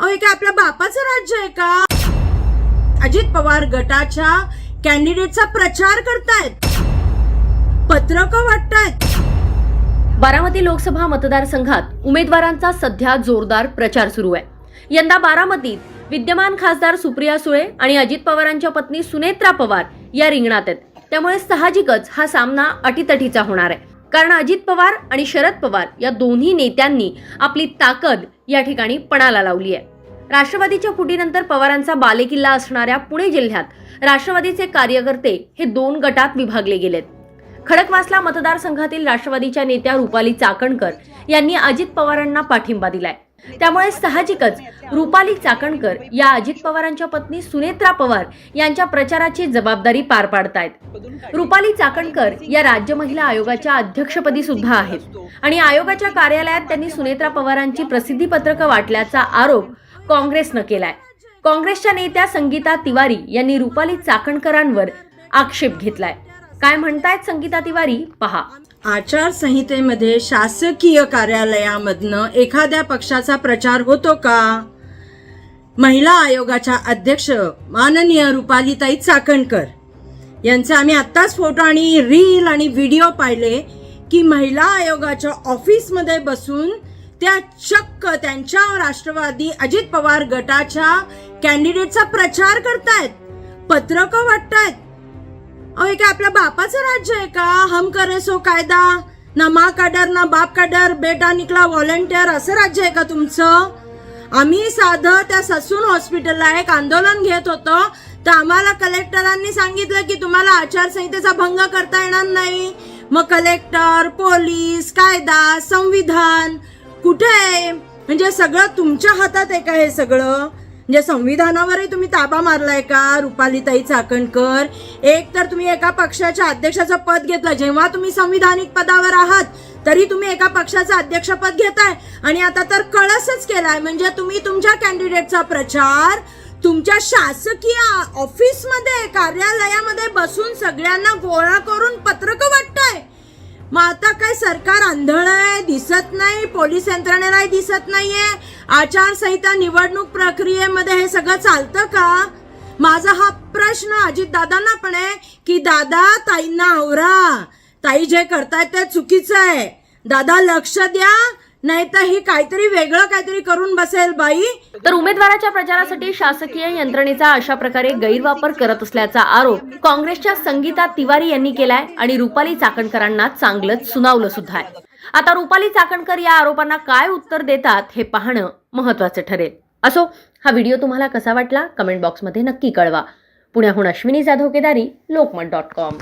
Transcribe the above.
अहो हे काय आपल्या बापाचं राज्य आहे का? अजित पवार गटाच्या कॅन्डिडेटचा प्रचार करतायत. पत्रक वाटतायत. बारामती लोकसभा मतदारसंघात उमेदवारांचा सध्या जोरदार प्रचार सुरू आहे. यंदा बारामतीत विद्यमान खासदार सुप्रिया सुळे आणि अजित पवारांच्या पत्नी सुनेत्रा पवार या रिंगणात आहेत. त्यामुळे साहजिकच हा सामना अटीतटीचा होणार आहे. कारण अजित पवार आणि शरद पवार या दोन्ही नेत्यांनी आपली ताकद या ठिकाणी पणाला लावली आहे. राष्ट्रवादीच्या फुटीनंतर पवारांचा बालेकिल्ला असणाऱ्या पुणे जिल्ह्यात राष्ट्रवादीचे कार्यकर्ते हे दोन गटात विभागले गेलेत. खडकवासला मतदारसंघातील राष्ट्रवादीच्या नेत्या रुपाली चाकणकर यांनी अजित पवारांना पाठिंबा दिलाय. त्यामुळे साहजिकच रुपाली चाकणकर या अजित पवारांच्या पत्नी सुनेत्रा पवार यांच्या प्रचाराची जबाबदारी पार पाडतायत. रुपाली चाकणकर या राज्य महिला आयोगाच्या अध्यक्षपदी सुद्धा आहेत आणि आयोगाच्या कार्यालयात त्यांनी सुनेत्रा पवारांची प्रसिद्धी पत्रकं वाटल्याचा आरोप काँग्रेसनं केलाय. काँग्रेसच्या नेत्या संगीता तिवारी यांनी रुपाली चाकणकरांवर आक्षेप घेतलाय. काय म्हणतायत संगीता तिवारी? पहा. आचारसंहितेमध्ये शासकीय कार्यालयामधनं एखाद्या पक्षाचा प्रचार होतो का? महिला आयोगाच्या अध्यक्ष माननीय रुपालीताई चाकणकर यांचे आम्ही आत्ताच फोटो आणि रील आणि व्हिडिओ पाहिले की महिला आयोगाच्या ऑफिसमध्ये बसून त्या चक्क त्यांच्या राष्ट्रवादी अजित पवार गटाच्या कॅन्डिडेटचा प्रचार करतायत. पत्रकं वाटतायत. अहो हे काय आपल्या बापाचं राज्य आहे का? हम करे सो कायदा. ना मा काडर ना बाप काडर बेटा निकला व्हॉलेंटियर असं राज्य आहे का तुमचं? आम्ही साधं त्या ससून हॉस्पिटलला एक आंदोलन घेत होतो. तर आम्हाला कलेक्टरांनी सांगितलं की तुम्हाला आचारसंहितेचा भंग करता येणार नाही. मग कलेक्टर पोलीस कायदा संविधान कुठे आहे? म्हणजे सगळं तुमच्या हातात आहे का हे सगळं? म्हणजे संविधानावरही तुम्ही ताबा मारलाय का? रुपालीताई चाकणकर? एक तर तुम्ही एका पक्षाच्या अध्यक्षाचं पद घेतलं. जेव्हा तुम्ही संविधानिक पदावर आहात तरी तुम्ही एका पक्षाचं अध्यक्षपद घेताय. आणि आता तर कळसच केलाय. म्हणजे तुम्ही तुमच्या कॅन्डिडेटचा प्रचार तुमच्या शासकीय ऑफिसमध्ये कार्यालयामध्ये बसून सगळ्यांना गोळा करून पत्रकं वाटताय. मग आता काय सरकार आंधळ आहे दिसत नाही पोलीस यंत्रणेलाही दिसत नाहीये. आचारसंहिता निवडणूक प्रक्रियेमध्ये हे सगळं चालतं का? माझा हा प्रश्न अजित दादांना पण आहे की दादा ताईंना आवरा. ताई जे करतायत ते चुकीचं आहे. दादा लक्ष द्या. नाहीतर ही काहीतरी वेगळं काहीतरी करून बसेल बाई. तर उमेदवाराच्या प्रचारासाठी शासकीय यंत्रणेचा अशा प्रकारे गैरवापर करत असल्याचा आरोप काँग्रेसच्या संगीता तिवारी यांनी केलाय आणि रुपाली चाकणकरांना चांगलंच सुनावलं सुद्धा आहे. आता रुपाली चाकणकर या आरोपांना काय उत्तर देतात हे पाहणं महत्वाचं ठरेल. असो हा व्हिडिओ तुम्हाला कसा वाटला? कमेंट बॉक्समध्ये नक्की कळवा. पुण्याहून अश्विनी जाधव केदारी लोकमत डॉट कॉम.